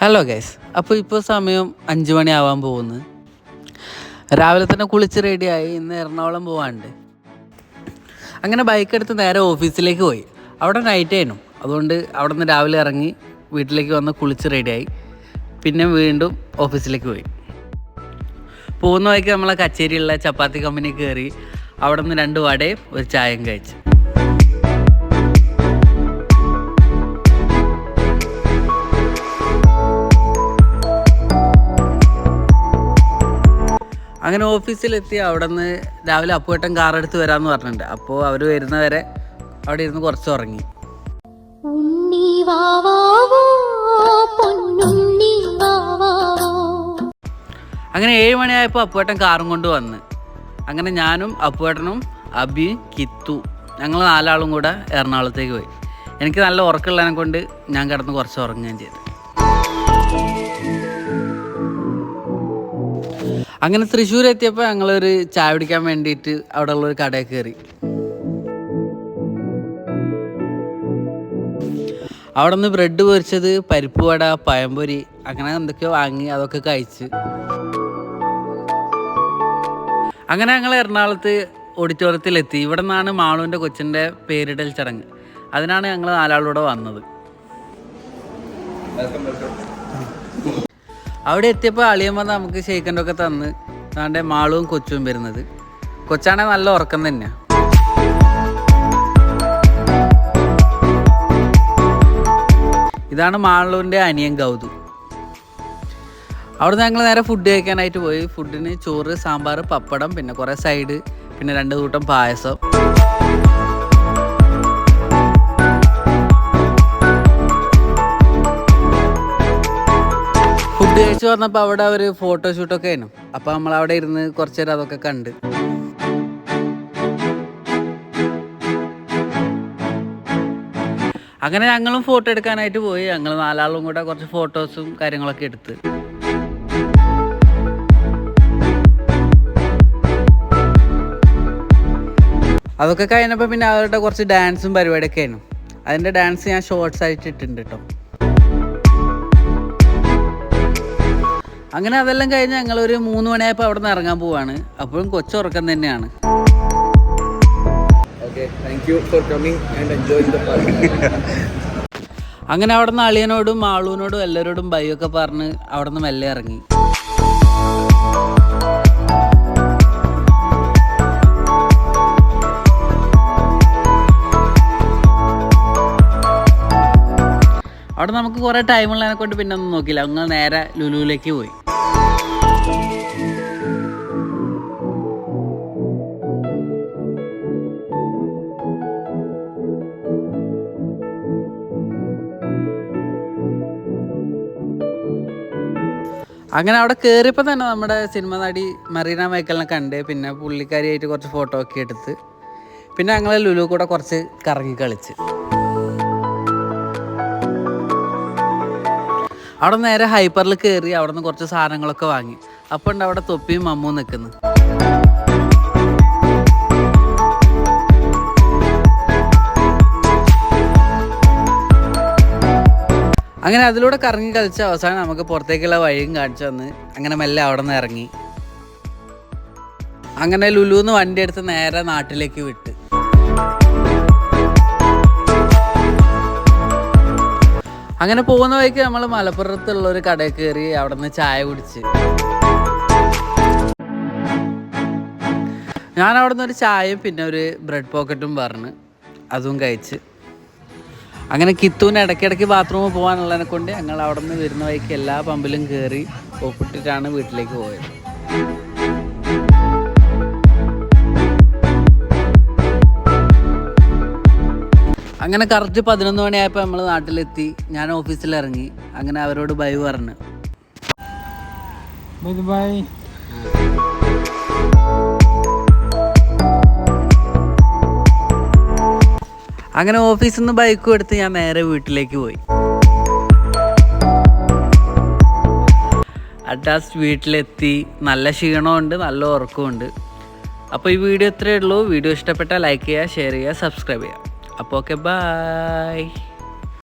Hello guys അപ്പോൾ ഇപ്പോൾ സമയം അഞ്ച് മണിയാവാൻ പോകുന്നു. രാവിലെ തന്നെ കുളിച്ച് റെഡിയായി ഇന്ന് എറണാകുളം പോകാനുണ്ട് അങ്ങനെ ബൈക്ക് എടുത്ത് നേരെ ഓഫീസിലേക്ക് പോയി. അവിടെ നൈറ്റ് ആയിരുന്നു. അതുകൊണ്ട് അവിടെ നിന്ന് രാവിലെ ഇറങ്ങി വീട്ടിലേക്ക് വന്ന് കുളിച്ച് റെഡിയായി പിന്നെ വീണ്ടും ഓഫീസിലേക്ക് പോയി. പോകുന്ന വഴിക്ക് നമ്മളെ കച്ചേരിയുള്ള ചപ്പാത്തി കമ്പനി കയറി. അവിടെ നിന്ന് രണ്ട് വടയും ഒരു ചായയും കഴിച്ചു. അങ്ങനെ ഓഫീസിലെത്തി അവിടെ നിന്ന് രാവിലെ അപ്പുവേട്ടൻ കാർ എടുത്ത് വരാമെന്ന് പറഞ്ഞിട്ടുണ്ട്. അപ്പോൾ അവർ വരുന്നവരെ അവിടെ ഇരുന്ന് കുറച്ച് ഉറങ്ങി. അങ്ങനെ ഏഴ് മണിയായപ്പോൾ അപ്പുവേട്ടൻ കാറും കൊണ്ട് വന്ന്. അങ്ങനെ ഞാനും അപ്പുവേട്ടനും അബി കിത്തു ഞങ്ങൾ നാലാളും കൂടെ എറണാകുളത്തേക്ക് പോയി. എനിക്ക് നല്ല ഉറക്കമുള്ളതിനെ കൊണ്ട് ഞാൻ കിടന്ന് കുറച്ച് ഉറങ്ങുകയും ചെയ്തു. അങ്ങനെ തൃശ്ശൂർ എത്തിയപ്പോൾ ഞങ്ങളൊരു ചായ പിടിക്കാൻ വേണ്ടിയിട്ട് അവിടെ ഉള്ളൊരു കടയിൽ കയറി. അവിടെ നിന്ന് ബ്രെഡ് പൊരിച്ചത് പരിപ്പ് വട പഴംപൊരി അങ്ങനെ എന്തൊക്കെയോ വാങ്ങി അതൊക്കെ കഴിച്ച്. അങ്ങനെ ഞങ്ങൾ എറണാകുളത്ത് ഓഡിറ്റോറിയത്തിലെത്തി. ഇവിടെ നിന്നാണ് മാളുവിന്റെ കൊച്ചിന്റെ പേരിടൽ ചടങ്ങ്. അതിനാണ് ഞങ്ങൾ നാലാളൂടെ വന്നത്. അവിടെ എത്തിയപ്പോൾ അളിയമ്മ നമുക്ക് ഷെയ്ക്കന്റെ ഒക്കെ തന്ന് താണ്ടെ മാളും കൊച്ചും വരുന്നത്. കൊച്ചാണെങ്കിൽ നല്ല ഉറക്കം തന്നെയാണ് ഇതാണ് മാളുവിന്റെ അനിയൻ ഗൗതു. അവിടെ ഞങ്ങൾ നേരെ ഫുഡ് കഴിക്കാനായിട്ട് പോയി. ഫുഡിന് ചോറ് സാമ്പാർ പപ്പടം പിന്നെ കുറേ സൈഡ് പിന്നെ രണ്ട് കൂട്ടം പായസം. ഫുഡ് വന്നപ്പോൾ അവിടെ ഒരു ഫോട്ടോഷൂട്ടൊക്കെ ആയിരുന്നു. അപ്പോൾ നമ്മൾ അവിടെ ഇരുന്ന് കുറച്ച് നേരം അതൊക്കെ കണ്ട്. അങ്ങനെ ഞങ്ങളും ഫോട്ടോ എടുക്കാനായിട്ട് പോയി. ഞങ്ങൾ നാലാളും കൂടെ കുറച്ച് ഫോട്ടോസും കാര്യങ്ങളൊക്കെ എടുത്ത്. അതൊക്കെ കഴിഞ്ഞപ്പോൾ പിന്നെ അവരുടെ കുറച്ച് ഡാൻസും പരിപാടിയൊക്കെ ആയിരുന്നു. അതിന്റെ ഡാൻസ് ഞാൻ ഷോർട്സ് ആയിട്ട് ഇട്ടിട്ടുണ്ട് കേട്ടോ അങ്ങനെ അതെല്ലാം കഴിഞ്ഞ് ഞങ്ങളൊരു മൂന്ന് മണിയായപ്പോൾ അവിടെ നിന്ന് ഇറങ്ങാൻ പോവാണ്. അപ്പോഴും കൊച്ചുറക്കം തന്നെയാണ്. അങ്ങനെ അവിടെ നിന്ന് അളിയനോടും മാളൂനോടും എല്ലാവരോടും ബൈ ഒക്കെ പറഞ്ഞ് അവിടെ നിന്ന് മെല്ലെ ഇറങ്ങി. അവിടെ നമുക്ക് കുറേ ടൈമുള്ളതിനെ കൊണ്ട് പിന്നെ ഒന്നും നോക്കിയില്ല. അങ്ങ് നേരെ ലുലുവിലേക്ക് പോയി. അങ്ങനെ അവിടെ കയറിയപ്പോൾ തന്നെ നമ്മുടെ സിനിമ നടി മറീന മൈക്കലിനെ കണ്ട് പിന്നെ പുള്ളിക്കാരിയായിട്ട് കുറച്ച് ഫോട്ടോ ഒക്കെ എടുത്ത് പിന്നെ ഞങ്ങൾ ലുലു കൂടെ കുറച്ച് കറങ്ങി കളിച്ച്. അവിടെ നേരെ ഹൈപ്പറിൽ കയറി അവിടെ നിന്ന് കുറച്ച് സാധനങ്ങളൊക്കെ വാങ്ങി. അപ്പോൾ ഉണ്ട് അവിടെ തൊപ്പിയും മമ്മും നിൽക്കുന്നു. അങ്ങനെ അതിലൂടെ കറങ്ങി കളിച്ച അവസാനം നമുക്ക് പുറത്തേക്കുള്ള വഴിയും കാണിച്ചു തന്ന്. അങ്ങനെ മെല്ലെ അവിടെ നിന്ന് ഇറങ്ങി. അങ്ങനെ ലുലുന്ന് വണ്ടി എടുത്ത് നേരെ നാട്ടിലേക്ക് വിട്ട്. അങ്ങനെ പോകുന്ന വഴിക്ക് നമ്മൾ മലപ്പുറത്തുള്ള ഒരു കടയിൽ കയറി അവിടെ നിന്ന് ചായ കുടിച്ച്. ഞാൻ അവിടെ നിന്ന് ഒരു ചായയും പിന്നെ ഒരു ബ്രെഡ് പോക്കറ്റും പറഞ്ഞ് അതും കഴിച്ച്. അങ്ങനെ കിത്തൂന് ഇടയ്ക്കിടയ്ക്ക് ബാത്റൂമിൽ പോകാനുള്ളതിനെ കൊണ്ട് ഞങ്ങൾ അവിടെ നിന്ന് വരുന്ന വഴിക്ക് എല്ലാ പമ്പിലും കയറി ഒപ്പിട്ടിട്ടാണ് വീട്ടിലേക്ക് പോയത്. അങ്ങനെ കറക്റ്റ് പതിനൊന്ന് മണിയായപ്പോൾ നമ്മൾ നാട്ടിലെത്തി. ഞാൻ ഓഫീസിൽ ഇറങ്ങി അങ്ങനെ അവരോട് ബൈ പറഞ്ഞു. ബൈ. അങ്ങനെ ഓഫീസിൽ നിന്ന് ബൈക്കും എടുത്ത് ഞാൻ നേരെ വീട്ടിലേക്ക് പോയി. അഡ്ജാസ്റ്റ് വീട്ടിലെത്തി. നല്ല ക്ഷീണമുണ്ട് നല്ല ഉറക്കമുണ്ട് അപ്പോൾ ഈ വീഡിയോ ഇത്രയേ ഉള്ളൂ. വീഡിയോ ഇഷ്ടപ്പെട്ടാൽ ലൈക്ക് ചെയ്യുക ഷെയർ ചെയ്യുക സബ്സ്ക്രൈബ് ചെയ്യുക. Apo, okay, bye!